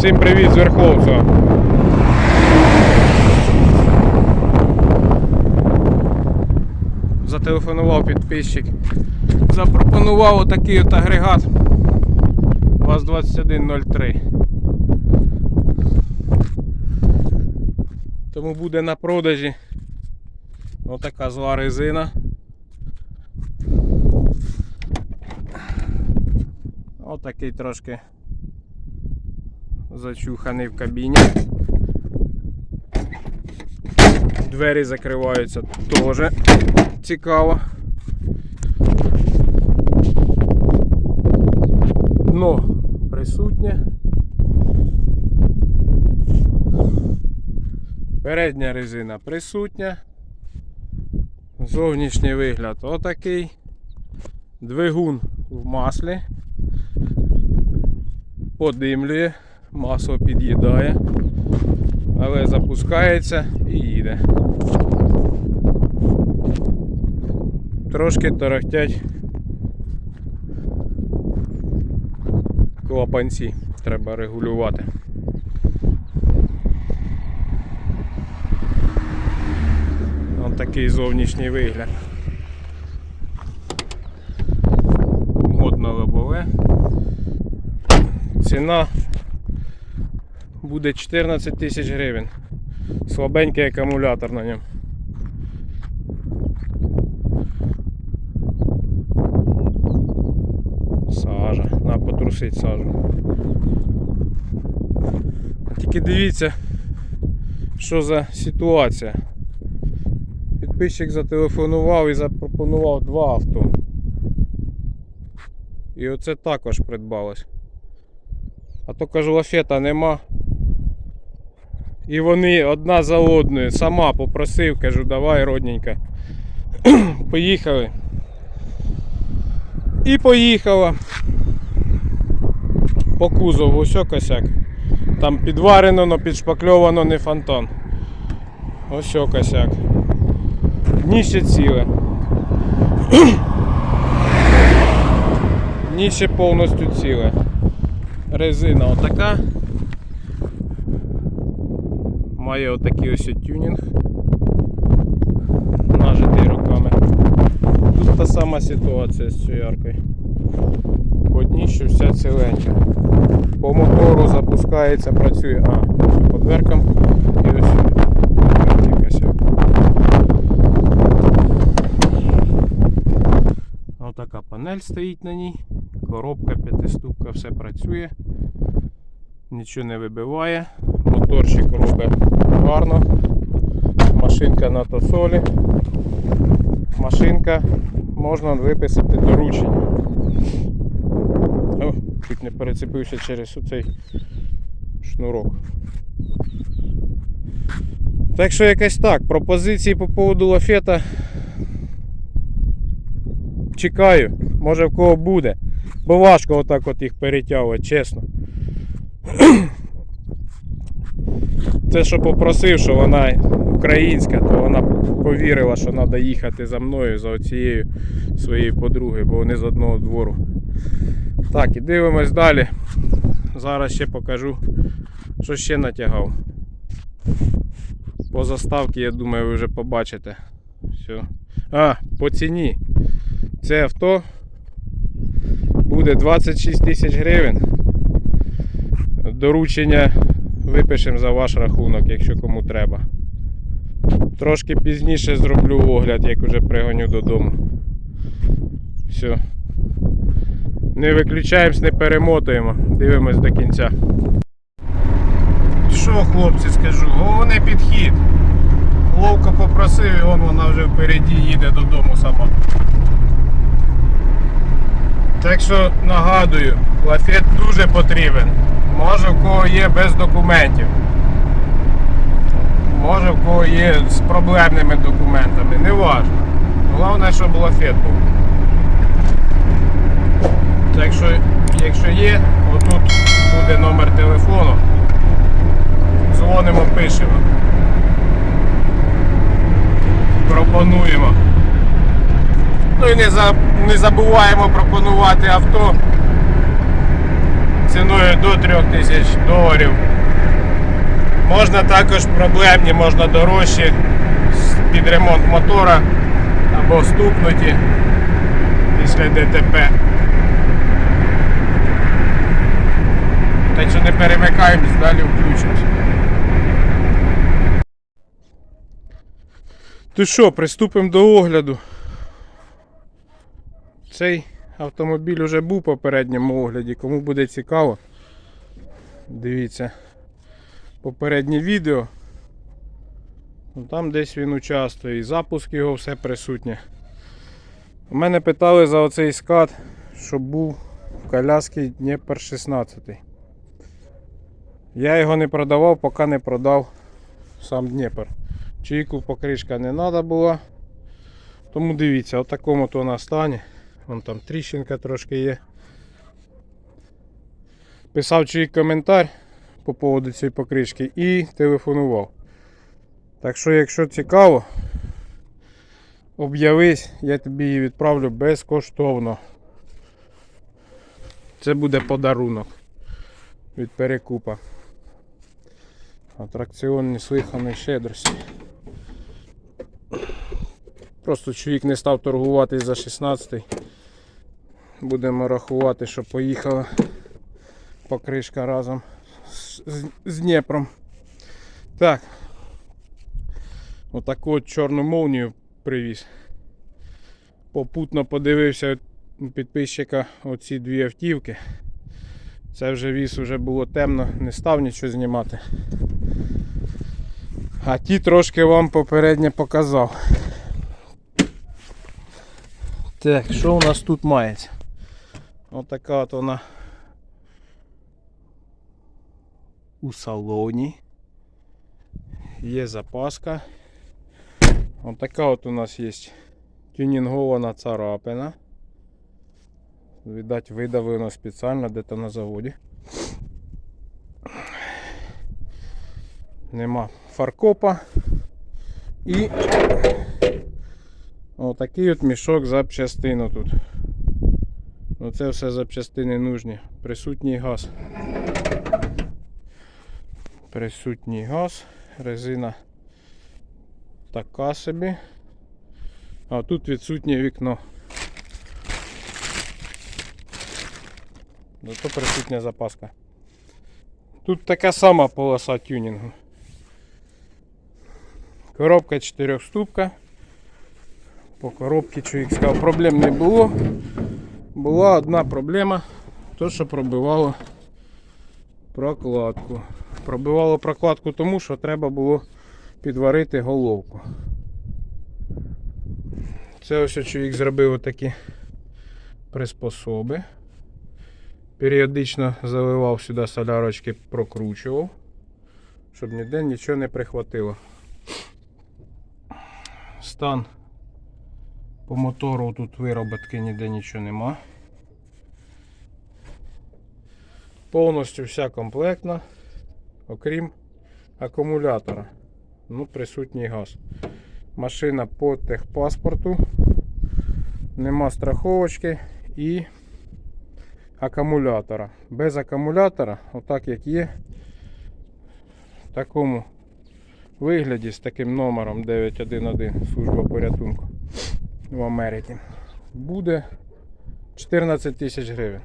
Всім привіт з Верховця. Зателефонував підписчик. Запропонував отакий от агрегат ВАЗ-2103. Тому буде на продажі отака зла резина. Отакий трошки зачуханий в кабіні. Двері закриваються теж цікаво. Дно присутнє. Передня резина присутня. Зовнішній вигляд отакий. Двигун в маслі. Подимлює, масло під'їдає, але запускається і їде. Трошки тарахтять клапанці, треба регулювати. Ось такий зовнішній вигляд. Модно лобове. Ціна буде 14 тисяч гривень. Слабенький акумулятор на ньому. Сажа. На потрусить сажу. Тільки дивіться, що за ситуація. Підписчик зателефонував і запропонував два авто. І оце також придбалось. А то кажу, лафета нема. І вони одна за одною. Сама попросив, кажу, давай, родненька. Поїхали. І поїхала. По кузову ось косяк. Там підварено, но підшпакльовано не фонтан. Ось косяк. Дніще ціле. Дніще повністю ціле. Резина отака. Має отакий ось тюнінг. Нажитий руками. Тут та сама ситуація з цією аркою. По дніщу вся ціленька. По мотору запускається, працює. А, по дверкам і ось. Отака панель стоїть на ній. Коробка п'ятиступка, все працює. Нічого не вибиває. Моторчик робить гарно. Машинка на тосолі. Машинка можна виписати доручення. О, чуть не перецепився через оцей шнурок. Так що якось так. Пропозиції по поводу лафета чекаю. Може в кого буде. Бо важко отак от їх перетягувати, чесно. Це що попросив, що вона українська, то вона повірила, що треба їхати за мною, за оцією своєю подругою, бо вони з одного двору. Так, і дивимось далі. Зараз ще покажу, що ще натягав. По заставці, я думаю, ви вже побачите. Все. А, по ціні. Це авто буде 26 тисяч гривень. Доручення випишемо за ваш рахунок, якщо кому треба. Трошки пізніше зроблю огляд, як вже пригоню додому. Все. Не виключаємось, не перемотуємо. Дивимось до кінця. Що, хлопці, скажу, головний підхід. Ловко попросив і вон вона вже впереді їде додому сама. Так що нагадую, лафет дуже потрібен. Може в кого є без документів. Може в кого є з проблемними документами. Не важно. Головне, щоб лафет був. Так що, якщо є, отут буде номер телефону. Дзвонимо, пишемо. Пропонуємо. Ну і не, за, не забуваємо пропонувати авто ціною до 3000 доларів. Можна також проблемні, можна дорожчі під ремонт мотора або стукнуті після ДТП. Так що не перемикаємось, далі включимось. То що, приступимо до огляду. Цей автомобіль уже був в попередньому огляді. Кому буде цікаво, дивіться попереднє відео. Ну, Там десь він участвує, і запуск його все присутнє. У мене питали за оцей скат, щоб був в коляски Дніпр 16. Я його не продавав, поки не продав сам Дніпр. Чийку покришка не треба була. Тому дивіться, в такому то вона стані. Вон там тріщинка трошки є. Писав чий коментар по поводу цієї покришки і телефонував. Так що, якщо цікаво, об'явись, я тобі її відправлю безкоштовно. Це буде подарунок від перекупа. Атракціон неслиханої щедрості. Просто чоловік не став торгуватись за 16 Будемо рахувати, що поїхала покришка разом з, з, Дніпром. Так. Отаку от чорну молнію привіз. Попутно подивився у підписчика оці дві автівки. Це вже віз, вже було темно, не став нічого знімати. А ті трошки вам попередньо показав. Так, що у нас тут мається? Отака от вона у салоні. Є запаска. Отака от у нас є тюнінгована царапина. Видать, видавлено спеціально де-то на заводі. Нема фаркопа. І отакий от мішок запчастину тут. Ну це все запчастини нужні. Присутній газ. Присутній газ, резина така собі. А тут відсутнє вікно. Зато присутня запаска. Тут така сама полоса тюнінгу. Коробка 4 ступка. По коробці чоловік проблем не було. Була одна проблема, то що пробивало прокладку. Пробивало прокладку тому, що треба було підварити головку. Це ось чоловік зробив отакі приспособи. Періодично заливав сюди солярочки, прокручував, щоб ніде нічого не прихватило. Стан по мотору тут вироботки ніде нічого нема. Повністю вся комплектна, окрім акумулятора. Ну, присутній газ. Машина по техпаспорту, нема страховочки і акумулятора. Без акумулятора, отак як є, в такому вигляді з таким номером 911 служба порятунку в Америці. Буде 14 тисяч гривень.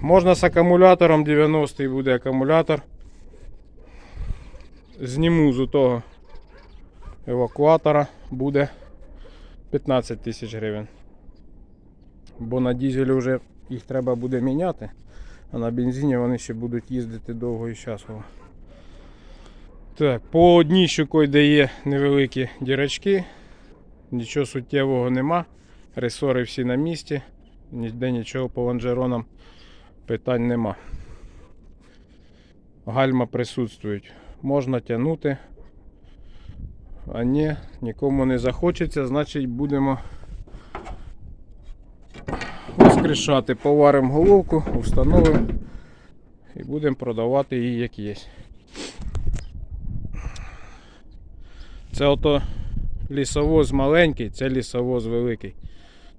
Можна з акумулятором 90 буде акумулятор. Зніму з того евакуатора буде 15 тисяч гривень. Бо на дізелі вже їх треба буде міняти, а на бензині вони ще будуть їздити довго і щасливо. Так, по одній щукою, де невеликі дірочки, нічого суттєвого нема. Ресори всі на місці, ніде нічого по лонжеронам питань нема. Гальма присутствують. Можна тягнути. А ні, нікому не захочеться, значить будемо воскрешати. Поваримо головку, встановимо і будемо продавати її як є. Це ото лісовоз маленький, це лісовоз великий.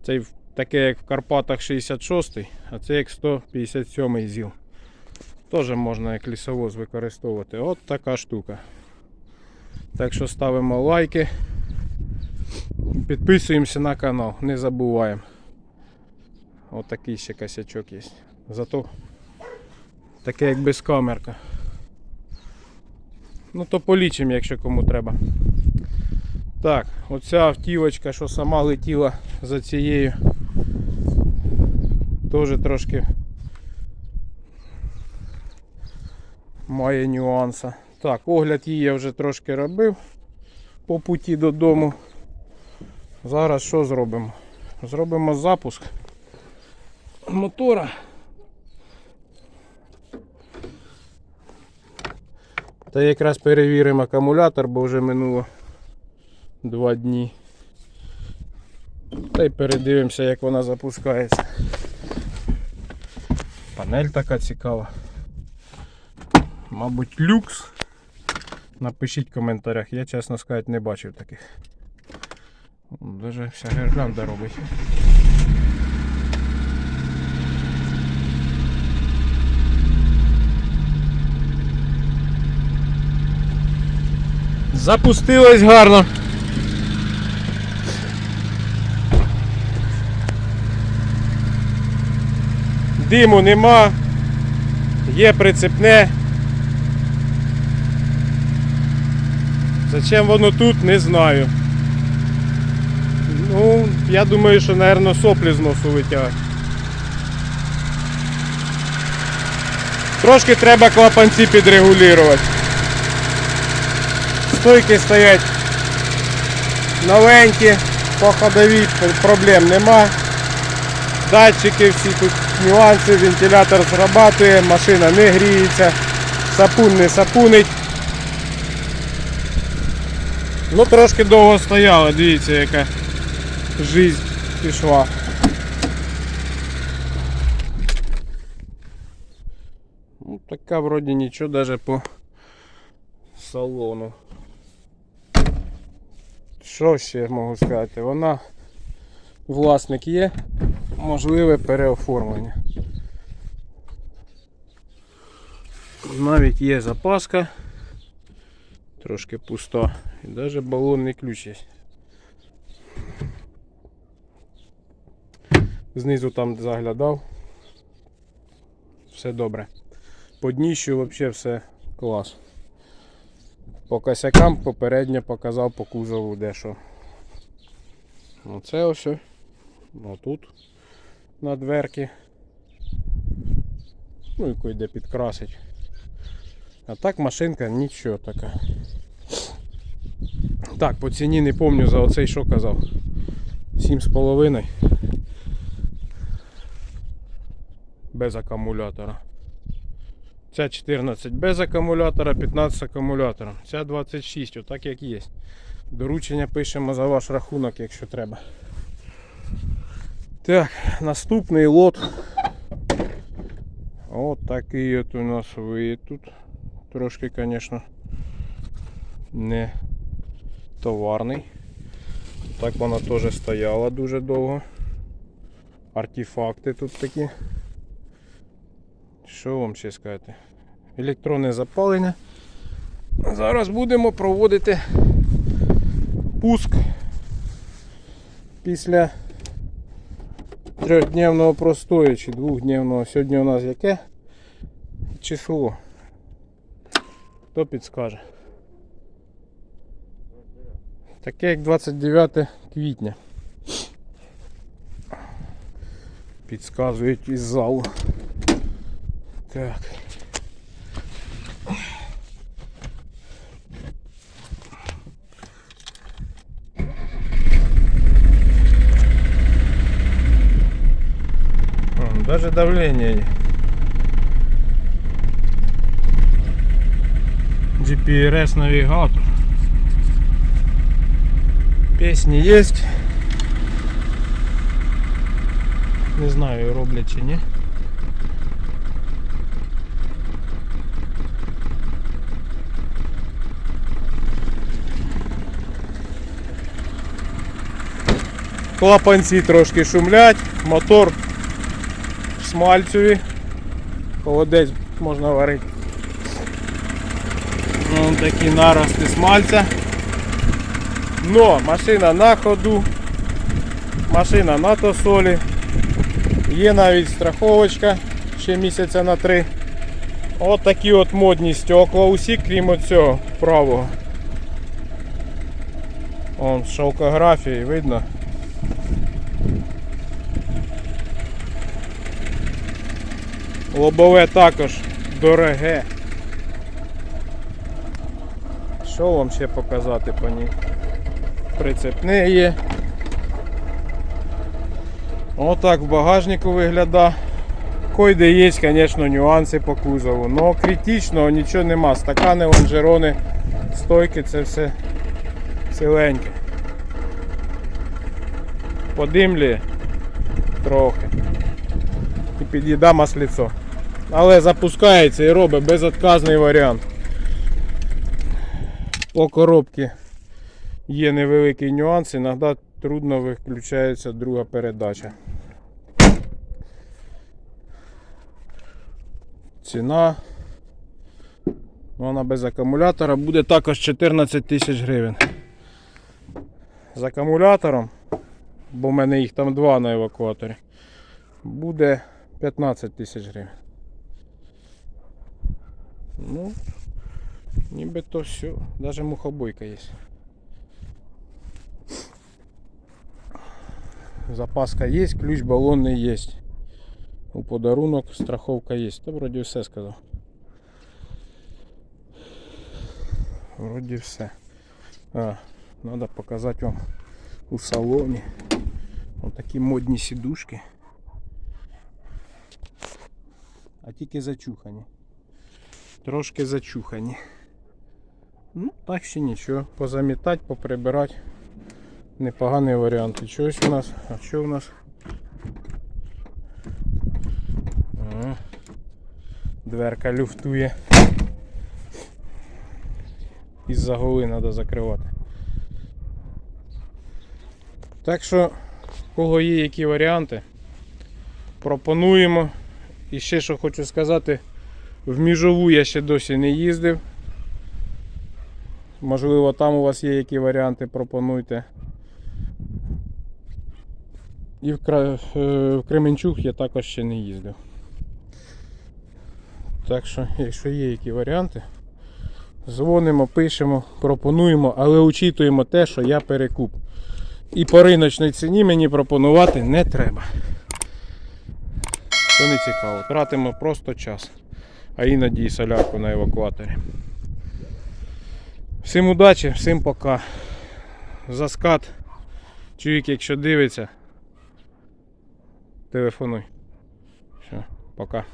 Цей таке як в Карпатах 66, а це як 157 ЗІЛ. Теж можна як лісовоз використовувати. От така штука. Так що ставимо лайки. Підписуємося на канал, не забуваємо. От такий ще косячок є. Зато таке як безкамерка. Ну то полічимо, якщо кому треба. Так, оця автівочка, що сама летіла за цією, теж трошки має нюанси. Так, огляд її я вже трошки робив по путі додому. Зараз що зробимо? Зробимо запуск мотора. Та якраз перевіримо акумулятор, бо вже минуло два дні. Та й передивимося, як вона запускається. Панель така цікава. Мабуть, люкс. Напишіть в коментарях, я чесно сказати не бачив таких. Даже вся гірлянда робить. Запустилась гарно. Диму нема, є прицепне. Зачем воно тут, не знаю. Ну, я думаю, що, мабуть, соплі з носу витягають. Трошки треба клапанці підрегулювати. Стойки стоять новенькі, по ходовій проблем нема. Датчики всі тут нюанси, вентилятор зрабатує, машина не гріється, сапун не сапунить. Ну трошки довго стояла, дивіться яка жизнь пішла. Ну, така вроді нічого даже по салону. Що ще можу сказати? Вона власник є, можливе переоформлення. Навіть є запаска, трошки пуста. І навіть балонний ключ є. Знизу там заглядав. Все добре. По дніщу взагалі все клас. По косякам попередньо показав по кузову дещо. Оце ось. Отут на дверки. Ну і куди підкрасить. А так машинка нічого така. Так, по ціні не пам'ятаю за оцей що казав. 7,5 без акумулятора. Ця 14 без акумулятора, 15 з акумулятором. Ця 26, отак як є. Доручення пишемо за ваш рахунок, якщо треба. Так, наступний лот. От такий от у нас вид тут. Трошки, звісно, не товарний. Так вона теж стояла дуже довго. Артефакти тут такі. Що вам ще сказати? Електронне запалення. Зараз будемо проводити пуск після трьохдневного простою чи двохдневного. Сьогодні у нас яке число? Хто підскаже? Таке як 29 квітня. Підсказують із залу. Так. Даже давление. GPRS навигатор. Песни есть. Не знаю, роблять чи ні. Клапанці трошки шумлять, мотор в смальцеві. Холодець можна варити. Вон такі нарости смальця. Но машина на ходу, машина на тосолі. Є навіть страховочка ще місяця на три. От такі от модні стекла усі, крім оцього правого. Вон шовкографії видно. Лобове також дороге. Що вам ще показати по ній? Прицепне є. Отак в багажнику виглядає. Койде є, звісно, нюанси по кузову. Но критичного нічого нема. Стакани, лонжерони, стойки це все ціленьке. Подимлює трохи. І під'їда масліцо. Але запускається і робить безотказний варіант. По коробці є невеликий нюанс, іноді трудно виключається друга передача. Ціна. Вона без акумулятора буде також 14 тисяч гривень. З акумулятором, бо в мене їх там два на евакуаторі, буде 15 тисяч гривень. Ну, нібито все. Даже мухобойка є. Запаска є, ключ балонний є. У подарунок страховка є. Та вроді все сказав. Вроді все. А, треба показати вам у салоні. Ось такі модні сідушки. А тільки зачухані. Трошки зачухані. Ну, так ще нічого. Позамітати, поприбирати. Непоганий варіант. І чогось у нас. А що у нас? Дверка люфтує. Із-за голи треба закривати. Так що, в кого є які варіанти, пропонуємо. І ще що хочу сказати, в міжову я ще досі не їздив. Можливо, там у вас є які варіанти, пропонуйте. І в, Кра- е, в Кременчуг я також ще не їздив. Так що, якщо є які варіанти, дзвонимо, пишемо, пропонуємо, але учитуємо те, що я перекуп. І по риночній ціні мені пропонувати не треба. Це не цікаво. Тратимо просто час. А іноді і солярку на евакуаторі. Всім удачі, всім пока. Заскат. Чоловік, якщо дивиться, телефонуй. Все, пока.